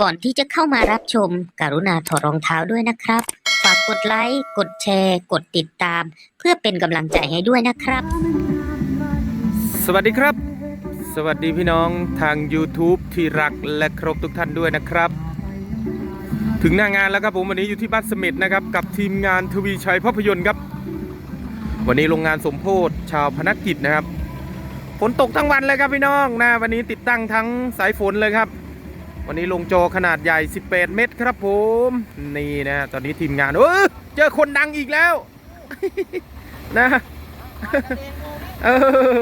ก่อนที่จะเข้ามารับชม กรุณาถอดรองเท้าด้วยนะครับ ฝากกดไลค์ กดแชร์ กดติดตาม เพื่อเป็นกำลังใจให้ด้วยนะครับ สวัสดีครับ สวัสดีพี่น้องทาง YouTube ที่รักและเคารพทุกท่านด้วยนะครับ ถึงหน้างานแล้วครับผมวันนี้อยู่ที่บ้านเสม็ดนะครับ กับทีมงานทวีชัยภาพยนตร์ครับ วันนี้โรงงานสมโพธชาวพนักกิจนะครับฝนตกทั้งวันเลยครับพี่น้องนะวันนี้ติดตั้งทั้งสายฝนเลยครับ วันนี้ลงจอขนาดใหญ่ 18 เมตรครับผม นี่นะตอนนี้ทีมงานเออเจอคนดังอีกแล้ว นะเออ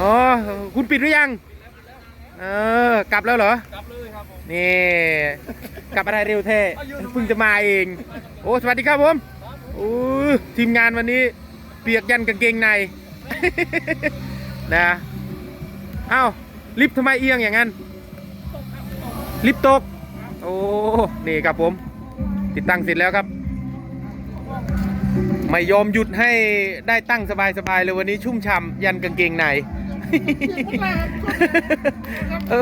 อ๋อคุณปิดหรือยัง เออกลับแล้วเหรอ กลับเลยครับผมนี่กลับอะไรเร็วเท่เพิ่งจะมาเอง โอ้สวัสดีครับผมโอ้ทีมงานวันนี้เปียกยันกางเกงในนะเอ้าลิฟต์ทำไมเอียงอย่างนั้น ลิฟต์ตก โอ้ นี่ครับผม ติดตั้งเสร็จแล้วครับ ไม่ยอมหยุดให้ได้ตั้งสบายๆเลยวันนี้ชุ่มฉ่ำยันกางเกงใน เอ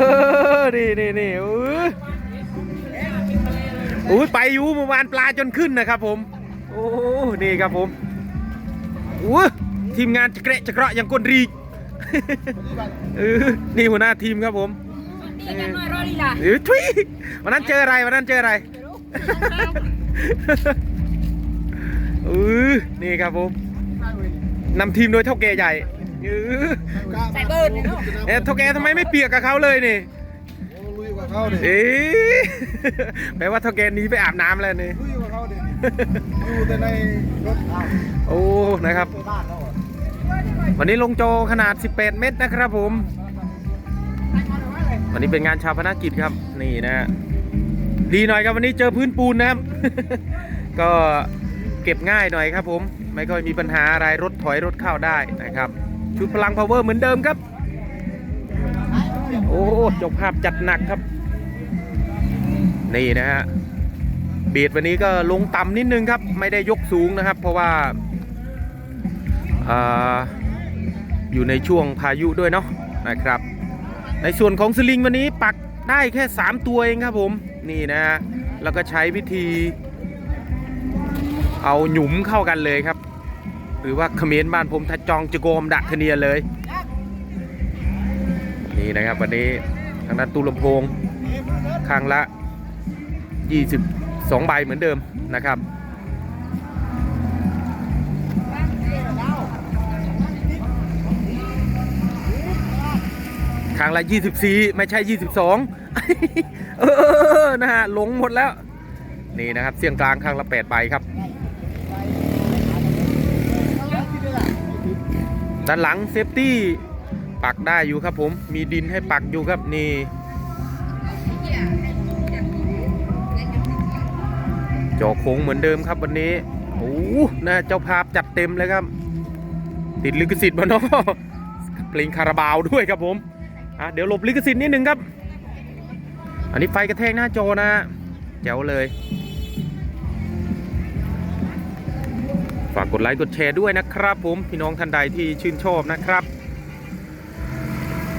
อ นี่นี่นี่อู้ไปอยู่เมื่อวานปลาจนขึ้นนะครับผม โอ้ นี่ครับผมอู้ทีมงานจะเกระจะเกราะย่างก้นรีกเออนี่หัวหน้าทีมครับผม นี่กันหน่อยรอดีล่ะเออทุยวันนั้นเจออะไรวันนั้นเจออะไรเออนี่ครับผมนำทีมโดยเท่าแก่ใหญ่เออใส่เบิร์นเนาะเอ๊ะเท่าแก่ทำไมไม่เปียกกับเขาเลยนี่โอ้ลุยกว่าเขาดิเอ๊ะแปลว่าเท่าแก่หนี้ไปอาบน้ำแล้วนี่ลุยกว่าเขาดิอยู่แต่ในรถอ้าวโอ้นะครับไปบ้านแล้วอะวันนี้ลงโจขนาด 18 เมตรนะครับผม วันนี้เป็นงานชาวพนักกิจครับนี่นะฮะดีหน่อยครับวันนี้เจอพื้นปูนนะครับ ก็เก็บง่ายหน่อยครับผม ไม่ค่อยมีปัญหาอะไรรถถอยรถเข้าได้นะครับชุดพลังพาวเวอร์เหมือนเดิมครับ โอ้จบภาพจัดหนักครับ นี่นะฮะเบียดวันนี้ก็ลงต่ำนิดนึงครับ ไม่ได้ยกสูงนะครับ เพราะว่าอ่าอยู่ในช่วงพายุด้วยเนาะนะครับ ในส่วนของสลิงวันนี้ปักได้แค่ 3 ตัวเองครับผมนี่นะฮะแล้วก็ใช้วิธี เอาหยุมเข้ากันเลยครับ หรือว่าเขมรบ้านผมทัดจองจะโกมดักเทเนียเลย นี่นะครับวันนี้ทางด้านตูลำโพงข้างละ 22 ใบเหมือนเดิมนะครับ ครั้งละ 24 ไม่ใช่ 22 เออนะฮะหลงหมดแล้ว นี่นะครับเสียงกลางครั้งละ8ใบครับ ด้านหลังเซฟตี้ปักได้อยู่ครับผม มีดินให้ปักอยู่ครับนี่จอโค้งเหมือนเดิมครับวันนี้โอ้นะเจ้าภาพจัดเต็มเลยครับ ติดลิขสิทธิ์มาเนาะเพลงคาราบาวด้วยครับผม อะเดี๋ยวหลบลิขสิทธิ์นิดนึงครับ อันนี้ไฟกระแทกหน้าจอนะแจ๋วเลย ฝากกดไลค์กดแชร์ด้วยนะครับ ผมพี่น้องท่านใดที่ชื่นชอบนะครับ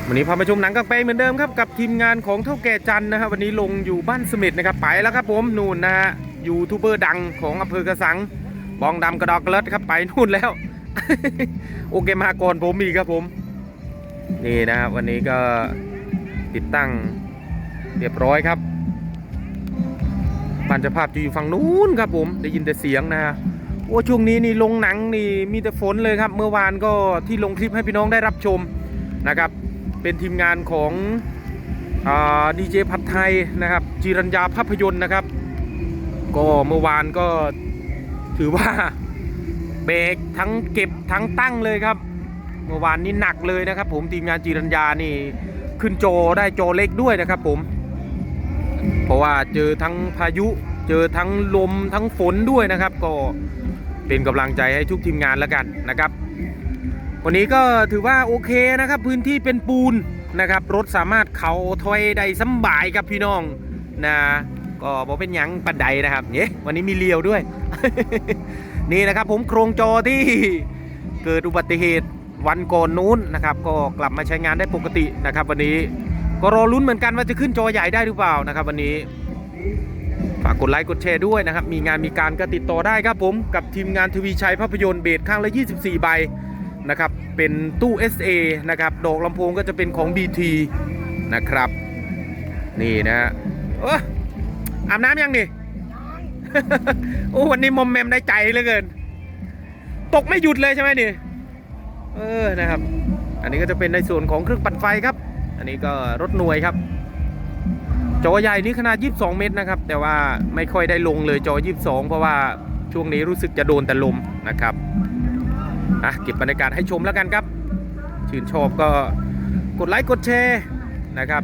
วันนี้พามาชมหนังกลางแปลงเหมือนเดิมครับกับทีมงานของเท่าแก่จันนะครับวันนี้ลงอยู่บ้านสม็ดนะครับไปแล้วครับผมนู่นนะฮะยูทูบเบอร์ดังของอำเภอกระสังบองดำกระดอกกระเลิดครับไปนู่นแล้ว โอเคมาก่อนผมอีกครับผม นี่นะครับวันนี้ก็ติดตั้งเรียบร้อยครับบ้านจ้าภาพจะอยู่ฝั่งนู้นครับผมได้ยินแต่เสียงนะฮะโอ้ช่วงนี้นี่ลงหนังนี่มีแต่ฝนเลยครับ เมื่อวานก็ที่ลงคลิปให้พี่น้องได้รับชมนะครับ เป็นทีมงานของดีเจพัดไทยนะครับจีรัญญาภาพยนตร์นะครับ ก็เมื่อวานก็ถือว่าเบรกทั้งเก็บทั้งตั้งเลยครับ เมื่อวานนี้หนักเลยนะครับ ผมทีมงานจีรัญญานี่ขึ้นโจได้โจเล็กด้วยนะครับ ผม เพราะว่าเจอทั้งพายุ เจอทั้งลมทั้งฝนด้วยนะครับ ก็เป็นกำลังใจให้ทุกทีมงานแล้วกันนะครับ วันนี้ก็ถือว่าโอเคนะครับ พื้นที่เป็นปูนนะครับ รถสามารถเขาถอยได้สบายครับพี่น้องนะก็บอกเป็นยังปันไดนะครับเนี่วันนี้มีเลียวด้วย นี่นะครับผมโครงจอที่เกิดอุบัติเหตุ วันก่อนนู้นนะครับ ก็กลับมาใช้งานได้ปกตินะครับ วันนี้ก็รอลุ้นเหมือนกันว่าจะขึ้นจอใหญ่ได้หรือเปล่านะครับ วันนี้ฝากกดไลค์กดแชร์ด้วยนะครับ มีงานมีการก็ติดต่อได้ครับผมกับทีมงานทวีชัยภาพยนตร์เบสข้างละ 24 ใบนะครับ เป็นตู้ SA นะครับดอกลำโพงก็จะเป็นของ BT นะครับ นี่นะฮะเอ้ออาบน้ำยังนี่โอ้วันนี้มอมแมมได้ใจเหลือเกิน ตกไม่หยุดเลยใช่ไหมนี่ เออนะครับ อันนี้ก็จะเป็นในส่วนของเครื่องปั่นไฟครับ อันนี้ก็รถหน่วยครับ จอใหญ่นี่ขนาด 22 เมตรนะครับ แต่ว่าไม่ค่อยได้ลงเลยจอ 22 เพราะว่าช่วงนี้รู้สึกจะโดนแต่ลมนะครับอะเก็บบรรยากาศให้ชมแล้วกันครับ ชื่นชอบก็กดไลค์กดแชร์นะครับ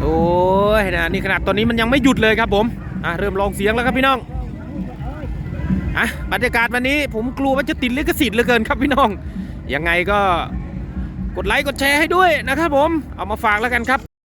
โอ้ยนะนี่ขนาดตอนนี้มันยังไม่หยุดเลยครับผมอะเริ่มลองเสียงแล้วครับพี่น้อง อะบรรยากาศวันนี้ผมกลัวว่าจะติดลิขสิทธิ์เหลือเกินครับพี่น้อง ยังไงก็กดไลค์กดแชร์ให้ด้วยนะครับผม เอามาฝากแล้วกันครับ